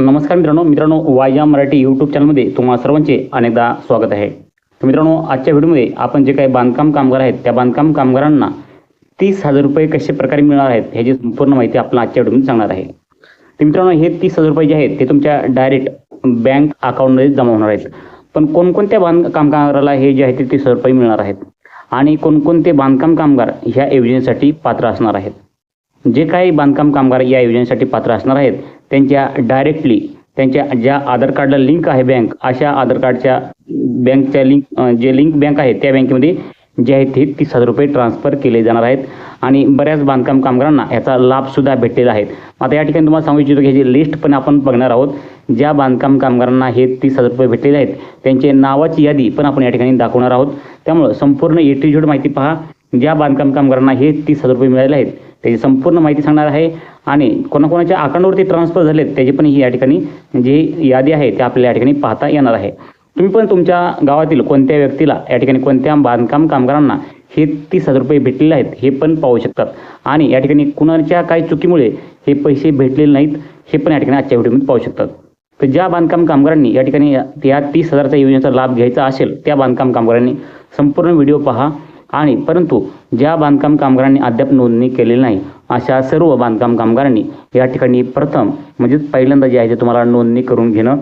नमस्कार मित्रांनो मित्रांनो वायजा मराठी यूट्यूब चॅनलमध्ये तुम्हा सर्वांचे अनेकदा स्वागत आहे. तर मित्रांनो आजच्या व्हिडिओमध्ये आपण जे काही बांधकाम कामगार आहेत त्या बांधकाम कामगारांना तीस हजार रुपये कशा प्रकारे मिळणार आहेत ह्याची संपूर्ण माहिती आपल्याला आजच्या व्हिडिओमध्ये सांगणार आहे. तर मित्रांनो हे तीस हजार रुपये जे आहेत ते तुमच्या डायरेक्ट बँक अकाउंटमध्ये जमा होणार आहेत. पण कोणकोणत्या बांधकाम कामगाराला हे जे आहे ते तीस हजार रुपये मिळणार आहेत? आणि कोणकोणते बांधकाम कामगार ह्या योजनेसाठी पात्र असणार आहेत? जे काही बांधकाम कामगार या योजनेसाठी पात्र असणार आहेत त्यांच्या डायरेक्टली त्यांच्या ज्या आधार कार्डला लिंक आहे बँक अशा आधार कार्डच्या बँकच्या लिंक जे लिंक बँक आहे त्या बँकेमध्ये जे आहेत ते तीस हजार रुपये ट्रान्सफर केले जाणार आहेत. आणि बऱ्याच बांधकाम कामगारांना याचा लाभसुद्धा भेटलेला आहे. आता या ठिकाणी तुम्हाला सांगू इच्छितो की ह्याची लिस्ट पण आपण बघणार आहोत. ज्या बांधकाम कामगारांना हे तीस हजार रुपये भेटलेले आहेत त्यांचे नावाची यादी पण आपण या ठिकाणी दाखवणार आहोत. त्यामुळं संपूर्ण ए टू झेड माहिती पहा. ज्या बांधकाम कामगारांना हे तीस हजार रुपये मिळाले आहेत त्याची संपूर्ण माहिती सांगणार आहे. आणि कोणाकोणाच्या अकाउंटवरती ट्रान्सफर झालेत त्याची पण ही या ठिकाणी जी यादी आहे ते आपल्याला या ठिकाणी पाहता येणार आहे. तुम्ही पण तुमच्या गावातील कोणत्या व्यक्तीला या ठिकाणी कोणत्या बांधकाम कामगारांना हे तीस हजार रुपये भेटलेले आहेत हे पण पाहू शकतात. आणि या ठिकाणी कुणाच्या काही चुकीमुळे हे पैसे भेटलेले नाहीत हे पण या ठिकाणी आजच्या व्हिडिओमध्ये पाहू शकतात. तर ज्या बांधकाम कामगारांनी या ठिकाणी या- या तीस हजारच्या योजनेचा लाभ घ्यायचा असेल त्या बांधकाम कामगारांनी संपूर्ण व्हिडिओ पहा. आणि परंतु ज्या बांधकाम कामगारांनी अद्याप नोंदणी केलेली नाही अशा सर्व बांधकाम कामगारांनी या ठिकाणी प्रथम म्हणजेच पहिल्यांदा जे आहे ते तुम्हाला नोंदणी करून घेणं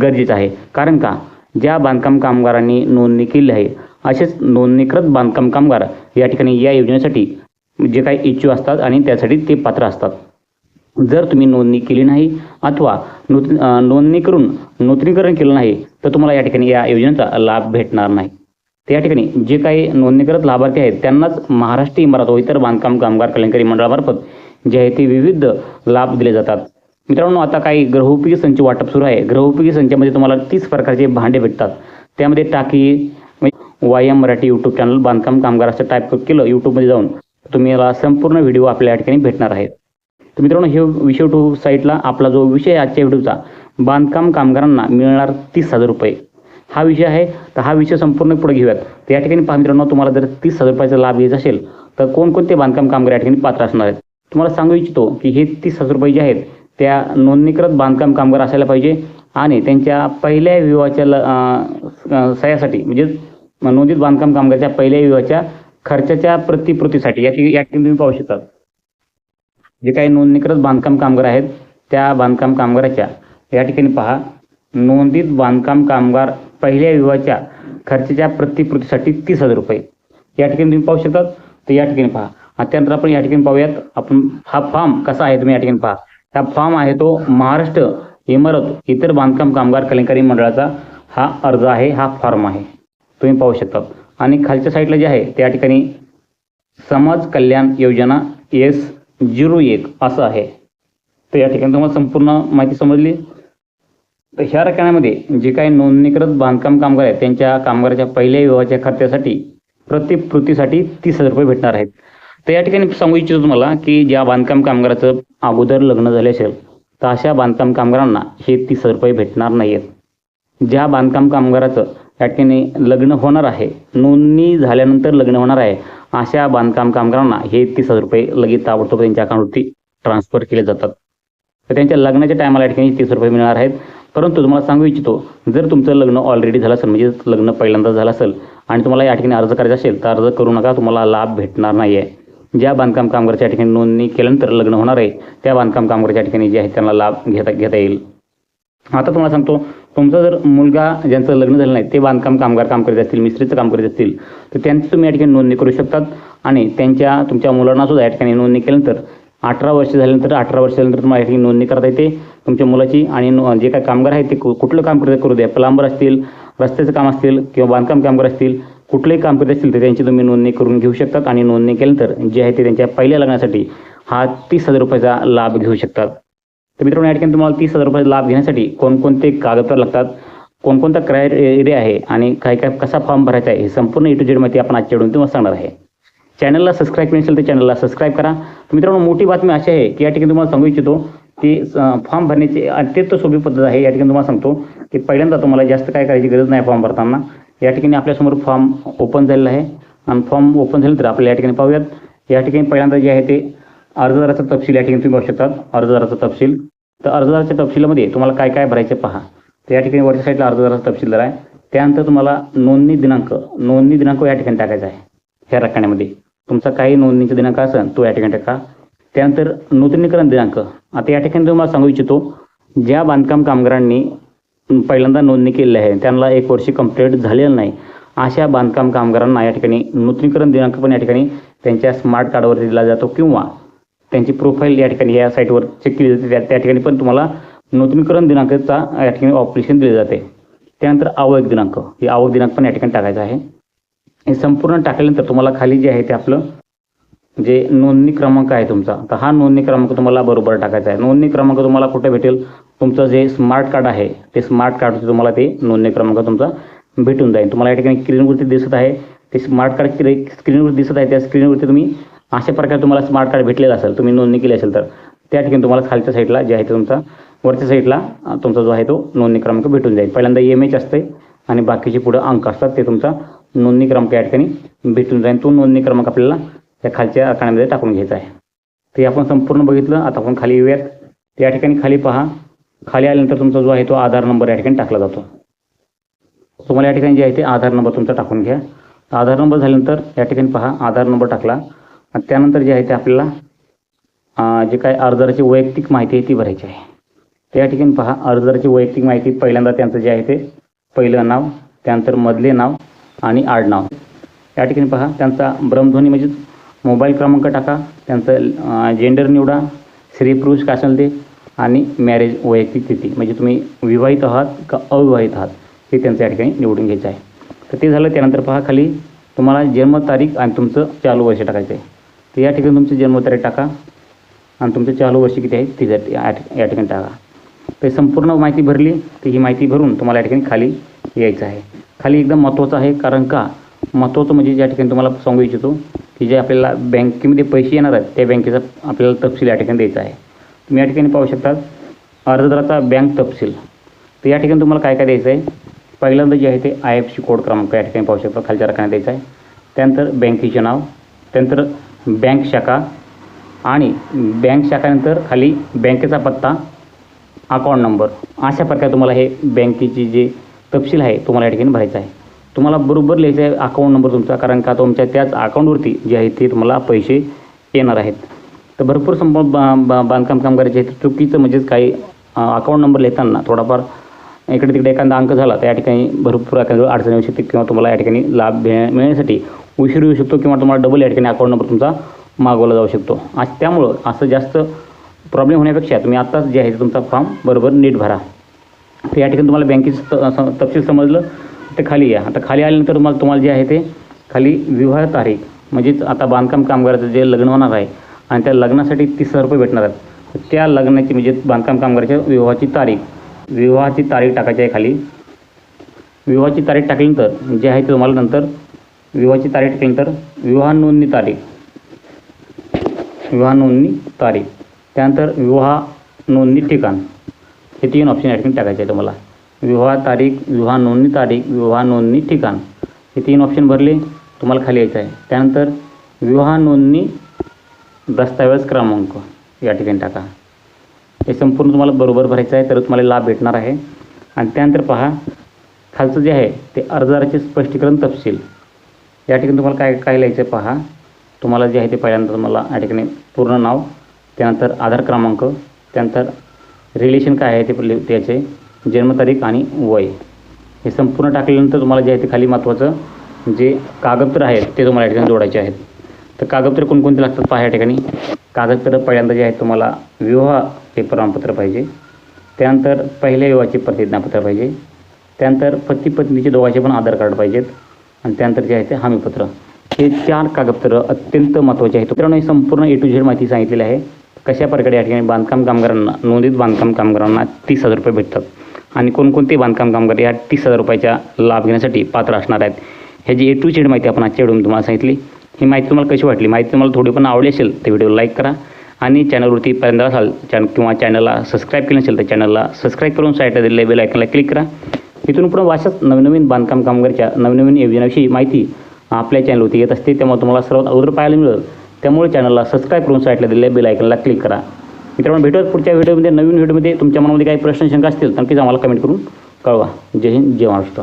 गरजेचं आहे. कारण का? ज्या बांधकाम कामगारांनी नोंदणी केली आहे असेच नोंदणीकृत बांधकाम कामगार या ठिकाणी या योजनेसाठी जे काही इच्छुक असतात आणि त्यासाठी ते पात्र असतात. जर तुम्ही नोंदणी केली नाही अथवा नूत नोंदणी करून नूतनीकरण केलं नाही तर तुम्हाला या ठिकाणी या योजनेचा लाभ भेटणार नाही. तर या ठिकाणी जे काही नोंदणीकृत लाभार्थी आहेत त्यांनाच महाराष्ट्र इमारत व इतर बांधकाम कामगार कल्याणकारी मंडळामार्फत जे आहे ते विविध लाभ दिले जातात. मित्रांनो आता काही गृहोपयोगी संच वाटप सुरू आहे. गृहोपयोगी संचामध्ये तुम्हाला तीस प्रकारचे भांडे भेटतात. त्यामध्ये टाकी म्हणजे वायम मराठी यूट्यूब चॅनल बांधकाम कामगार असं टाईप केलं यूट्यूबमध्ये जाऊन तुम्ही याला संपूर्ण व्हिडिओ आपल्या या ठिकाणी भेटणार आहेत. तर मित्रांनो हे विषय टू साईटला आपला जो विषय आजच्या व्हिडिओचा बांधकाम कामगारांना मिळणार तीस हजार रुपये. हा विषय आहे. तर हा विषय संपूर्ण पुढे घेऊयात. तर या ठिकाणी पहा मित्रांनो तुम्हाला जर तीस हजार रुपयाचा लाभ घ्यायचा असेल तर कोणकोणते बांधकाम कामगार या ठिकाणी पात्र असणार आहेत? तुम्हाला सांगू इच्छितो की हे तीस हजार रुपये जे आहेत त्या नोंदणीकृत बांधकाम कामगार असायला पाहिजे आणि त्यांच्या पहिल्या विवाहाच्या ल- सह्यासाठी म्हणजे नोंदित बांधकाम कामगारच्या पहिल्या विवाहाच्या खर्चाच्या प्रतिपूर्तीसाठी या ठिकाणी या ठिकाणी तुम्ही पाहू शकता. जे काही नोंदणीकृत बांधकाम कामगार आहेत त्या बांधकाम कामगाराच्या या ठिकाणी पहा नोंदित बांधकाम कामगार पहिल्या विवाहाच्या खर्चाच्या प्रतिपूर्तीसाठी तीस हजार रुपये. या ठिकाणी तुम्ही पाहू शकतात. तर या ठिकाणी पहा. आणि त्यानंतर आपण या ठिकाणी पाहूयात. आपण हा फॉर्म कसा आहे तुम्ही या ठिकाणी पहा. हा फॉर्म आहे तो महाराष्ट्र इमारत इतर बांधकाम कामगार कल्याणकारी मंडळाचा हा अर्ज आहे. हा फॉर्म आहे. तुम्ही पाहू शकता आणि खालच्या साईडला जे आहे त्या ठिकाणी समाज कल्याण योजना एस झिरो एक असं आहे. तर या ठिकाणी तुम्हाला संपूर्ण माहिती समजली. तर ह्या रकान्यामध्ये जे काही नोंदणीकृत बांधकाम कामगार आहेत त्यांच्या कामगाराच्या पहिल्या विवाहाच्या खर्चासाठी प्रतिपूर्तीसाठी तीस हजार रुपये भेटणार आहेत. तर या ठिकाणी सांगू इच्छितो तुम्हाला की ज्या बांधकाम कामगाराचं अगोदर लग्न झाले असेल तर अशा बांधकाम कामगारांना हे तीस हजार रुपये भेटणार नाही आहेत ज्या बांधकाम कामगाराचं या ठिकाणी लग्न होणार आहे नोंदणी झाल्यानंतर लग्न होणार आहे अशा बांधकाम कामगारांना हे तीस हजार रुपये लगेच ताबडतोब त्यांच्या अकाउंटवरती ट्रान्सफर केले जातात. तर त्यांच्या लग्नाच्या टायमाला या ठिकाणी तीस रुपये मिळणार आहेत. परंतु तुम्हाला सांगू इच्छितो जर तुमचं लग्न ऑलरेडी झालं असेल म्हणजे लग्न पहिल्यांदा झालं असेल आणि तुम्हाला या ठिकाणी अर्ज करायचा असेल तर अर्ज करू नका तुम्हाला लाभ भेटणार नाही आहे ज्या बांधकाम कामगारच्या ठिकाणी नोंदणी केल्यानंतर लग्न होणार आहे त्या बांधकाम कामगारच्या ठिकाणी जे आहे त्यांना लाभ घेता घेता येईल. आता तुम्हाला सांगतो तुमचा जर मुलगा ज्यांचं लग्न झालं नाही ते बांधकाम कामगार काम करीत असतील मिस्त्रीचं काम करीत असतील तर त्यांची तुम्ही या ठिकाणी नोंदणी करू शकतात आणि त्यांच्या तुमच्या मुलांना सुद्धा या ठिकाणी नोंदणी केल्यानंतर अठरा वर्ष झाल्यानंतर अठरा वर्ष झाल्यानंतर तुम्हाला या ठिकाणी नोंदणी करता येते. तुमच्या मुलाची आणि जे काही कामगार आहेत ते कुठलं काम करत करू द्या. प्लांबर असतील रस्त्याचं काम असतील किंवा बांधकाम कामगार असतील कुठलंही काम करत असतील तर त्यांची तुम्ही नोंदणी करून घेऊ शकतात आणि नोंदणी केल्यानंतर जे आहे ते त्यांच्या पहिल्या लग्नासाठी हा तीस हजार रुपयाचा लाभ घेऊ शकतात. तर मित्रांनो या ठिकाणी तुम्हाला तीस हजार रुपयाचा लाभ घेण्यासाठी कोणकोणते कागदपत्र लागतात कोणकोणता क्रायटेरिया आहे आणि काय काय कसा फॉर्म भरायचा आहे हे संपूर्ण ए टू जेड माहिती आपण आजच्या व्हिडिओ तुम्हाला सांगणार आहे. चॅनलला सबस्क्राईब केलं नसेल तर चॅनलला सबस्क्राईब करा. मित्रांनो मोठी बातमी अशी आहे की या ठिकाणी तुम्हाला सांगू इच्छितो ती फॉर्म भरण्याची अत्यंत सोपी पद्धत आहे. या ठिकाणी तुम्हाला सांगतो की पहिल्यांदा तुम्हाला जास्त काय करायची गरज नाही फॉर्म भरताना. या ठिकाणी आपल्यासमोर फॉर्म ओपन झालेला आहे. आणि फॉर्म ओपन झालं तर आपल्याला या ठिकाणी पाहूयात. या ठिकाणी पहिल्यांदा जे आहे ते अर्जदाराचा तपशील या ठिकाणी तुम्ही पाहू शकतात. अर्जदाराचा तपशील. तर अर्जदाराच्या तपशिलामध्ये तुम्हाला काय काय भरायचं पहा. तर या ठिकाणी वरच्या साईडला अर्जदाराचा तपशीलदार आहे. त्यानंतर तुम्हाला नोंदणी दिनांक नोंदणी दिनांक या ठिकाणी टाकायचा आहे. ह्या रकान्यामध्ये तुमचा काही नोंदणीचा दिनांक असेल तो या ठिकाणी टाका. त्यानंतर नूतनीकरण दिनांक. आता या ठिकाणी तुम्हाला सांगू इच्छितो ज्या बांधकाम कामगारांनी पहिल्यांदा नोंदणी केलेली आहे त्यांना एक वर्ष कंप्लीट झालेलं नाही. अशा बांधकाम कामगारांना या ठिकाणी नूतनीकरण दिनांक पण या ठिकाणी त्यांच्या स्मार्ट कार्डवरती दिला जातो किंवा त्यांची प्रोफाईल या ठिकाणी या साईटवर चेक केली जाते. त्या त्या ठिकाणी पण तुम्हाला नूतनीकरण दिनांकचा या ठिकाणी ऑपरेशन दिले जाते. त्यानंतर आवक दिनांक. हे आवक दिनांक पण या ठिकाणी टाकायचा आहे. हे संपूर्ण टाकल्यानंतर तुम्हाला खाली जे आहे ते आपलं जे नोंदणी क्रमांक आहे तुमचा तर हा नोंदणी क्रमांक तुम्हाला बरोबर टाकायचा आहे. नोंदणी क्रमांक तुम्हाला कुठे भेटेल? तुमचं जे स्मार्ट कार्ड आहे ते स्मार्ट कार्डचे तुम्हाला ते नोंदणी क्रमांक तुमचा भेटून जाईल. तुम्हाला या ठिकाणी स्क्रीनवरती दिसत आहे ते स्मार्ट कार्ड स्क्रीनवरती दिसत आहे त्या स्क्रीनवरती तुम्ही अशा प्रकारे तुम्हाला स्मार्ट कार्ड भेटलेलं असेल तुम्ही नोंदणी केली असेल तर त्या ठिकाणी तुम्हाला खालच्या साईडला जे आहे ते तुमचा वरच्या साईडला तुमचा जो आहे तो नोंदणी क्रमांक भेटून जाईल. पहिल्यांदा एम एच असते आणि बाकीचे पुढं अंक असतात ते तुमचा नोंदणी क्रमांक या ठिकाणी भेटून जाईल. तो नोंदणी क्रमांक आपल्याला त्या खालच्या आखाण्यामध्ये टाकून घ्यायचं आहे. ते आपण संपूर्ण बघितलं. आता आपण खाली येऊयात. त्या ठिकाणी खाली पहा. खाली आल्यानंतर तुमचा जो आहे तो आधार नंबर या ठिकाणी टाकला जातो. तुम्हाला या ठिकाणी जे आहे ते आधार नंबर तुमचा टाकून घ्या. आधार नंबर झाल्यानंतर या ठिकाणी पहा. आधार नंबर टाकला. आणि त्यानंतर जे आहे ते आपल्याला जे काय अर्जदाराची वैयक्तिक माहिती आहे ती भरायची आहे. त्या ठिकाणी पहा. अर्जदाराची वैयक्तिक माहिती पहिल्यांदा त्यांचं जे आहे ते पहिलं नाव त्यानंतर मधले नाव आणि आडनाव या ठिकाणी पहा. त्यांचा भ्रमध्वनी म्हणजेच मोबाईल क्रमांक टाका त्यांचं जेंडर निवडा स्त्री पुरुष का असेल ते आणि मॅरेज वैयक्तिक स्थिती म्हणजे तुम्ही विवाहित आहात का अविवाहित आहात हे त्यांचं या ठिकाणी निवडून घ्यायचं आहे. तर ते झालं त्यानंतर पहा खाली तुम्हाला जन्मतारीख आणि तुमचं चालू वर्ष टाकायचं आहे तर या ठिकाणी तुमची जन्मतारीख टाका आणि तुमचं चालू वर्ष किती आहे ती या ठिकाणी टाका. तर संपूर्ण माहिती भरली तर ही माहिती भरून तुम्हाला या ठिकाणी खाली यायचं आहे. खाली एकदम महत्त्वाचं आहे कारण का? महत्त्वाचं म्हणजे ज्या ठिकाणी तुम्हाला सांगू इच्छितो की जे आपल्याला बँकेमध्ये पैसे येणार आहेत त्या बँकेचा आपल्याला तपशील या ठिकाणी द्यायचा आहे. तुम्ही या ठिकाणी पाहू शकता अर्जदाराचा बँक तपशील. तर या ठिकाणी तुम्हाला काय काय द्यायचं आहे? पहिल्यांदा जे आहे ते आय एफ सी कोड क्रमांक या ठिकाणी पाहू शकता खालच्या रकाने द्यायचा आहे. त्यानंतर बँकेचे नाव त्यानंतर बँक शाखा आणि बँक शाखानंतर खाली बँकेचा पत्ता अकाउंट नंबर. अशा प्रकारे तुम्हाला हे बँकेची जे तपशील आहे तुम्हाला या ठिकाणी भरायचं आहे. तुम्हाला बरोबर लिहायचं आहे अकाउंट नंबर तुमचा कारण का तुमच्या त्याच अकाउंटवरती जे आहे ते तुम्हाला पैसे येणार आहेत. तर भरपूर संप बा- बा- बांधकाम कामगाराचे आहेत. चुकीचं म्हणजेच काही अकाउंट नंबर लिहिताना थोडाफार इकडे तिकडे एखादा अंक झाला तर या ठिकाणी भरपूर एखाद्या अडचण येऊ शकते किंवा तुम्हाला या ठिकाणी लाभ मिळण्यासाठी उशीर येऊ शकतो किंवा तुम्हाला डबल या ठिकाणी अकाउंट नंबर तुमचा मागवला जाऊ शकतो. आज त्यामुळं असं जास्त प्रॉब्लेम होण्यापेक्षा तुम्ही आत्ताच जे आहे ते तुमचा फॉर्म बरोबर नीट भरा. तर या ठिकाणी तुम्हाला बँकेचं त- तपशील समजलं. ते खाली या. आता खाली आल्यानंतर मग तुम्हाला जे आहे ते खाली विवाह तारीख म्हणजेच आता बांधकाम कामगाराचं जे लग्न होणार आहे आणि त्या लग्नासाठी तीस हजार रुपये भेटणार आहेत. त्या लग्नाची म्हणजे बांधकाम कामगाराच्या विवाहाची तारीख विवाहाची तारीख टाकायची आहे खाली. विवाहाची तारीख टाकल्यानंतर जे आहे ते तुम्हाला नंतर विवाहाची तारीख टाकल्यानंतर विवाह नोंदणी तारीख. विवाह नोंदणी तारीख. त्यानंतर विवाह नोंदणी ठिकाण. हे तीन ऑप्शन ॲडमिट टाकायचे आहे तुम्हाला. विवाह तारीख विवाह नोंदणी तारीख विवाह नोंदणी ठिकाण. हे तीन ऑप्शन भरले तुम्हाला खाली यायचं आहे. त्यानंतर विवाह नोंदणी दस्तावेज क्रमांक या ठिकाणी टाका. हे संपूर्ण तुम्हाला बरोबर भरायचं आहे तर तुम्हाला लाभ भेटणार आहे. आणि त्यानंतर पहा खालचं जे आहे ते अर्जदाराचे स्पष्टीकरण तपशील. या ठिकाणी तुम्हाला काय काय लिहायचं आहे पहा. तुम्हाला जे आहे ते पहिल्यांदा तुम्हाला या ठिकाणी पूर्ण नाव त्यानंतर आधार क्रमांक त्यानंतर रिलेशन काय आहे ते त्याचे. जन्मतारीख आणि वय हे संपूर्ण टाकल्यानंतर तुम्हाला जे आहे ते खाली महत्त्वाचं जे कागदपत्र आहेत ते तुम्हाला या ठिकाणी जोडायचे आहेत. तर कागदपत्र कोणकोणते लागतात पहा या ठिकाणी. कागदपत्र पहिल्यांदा जे आहेत तुम्हाला विवाह हे प्रमाणपत्र पाहिजे. त्यानंतर पहिल्या विवाहाचे प्रतिज्ञापत्र पाहिजे. त्यानंतर पती पत्नीचे दोघांचे पण आधार कार्ड पाहिजेत. आणि त्यानंतर जे आहे ते हमीपत्र. हे चार कागदपत्र अत्यंत महत्त्वाचे आहेत. मित्रांनो ही संपूर्ण ए टू झेड माहिती सांगितलेली आहे. कशा प्रकारे या ठिकाणी बांधकाम कामगारांना नोंदित बांधकाम कामगारांना तीस हजार रुपये भेटतात. आणि कोणकोणते बांधकाम कामगार या तीस हजार रुपयाचा लाभ घेण्यासाठी पात्र असणार आहेत. ह्याची ए टू झेड माहिती आपण आजच्या व्हिडिओ तुम्हाला सांगितली. ही माहिती तुम्हाला कशी वाटली? माहिती तुम्हाला थोडी पण आवडली असेल तर व्हिडिओ लाईक करा. आणि चॅनलवरती पहिल्यांदा असाल चॅन किंवा चॅनलला सबस्क्राईब केलं नसेल तर चॅनलला सबस्क्राईब करून साईटला दिलेल्या बेल आयकनला क्लिक करा. इथून पुढे वाचत नवनवीन बांधकाम कामगारच्या नवनवीन योजनाविषयी माहिती आपल्या चॅनलवरती येत असते त्यामुळे तुम्हाला सर्वात अगोदर पाहायला मिळेल. त्यामुळे चॅनलला सबस्क्राईब करून साईटला दिलेल्या बेल आयकनला क्लिक करा. मित्रांनो भेटूयात पुढच्या व्हिडिओमध्ये नवीन व्हिडिओमध्ये. तुमच्या मनामध्ये काही प्रश्न शंका असतील नक्कीच आम्हाला कमेंट करून कळवा. जय हिंद जय महाराष्ट्र.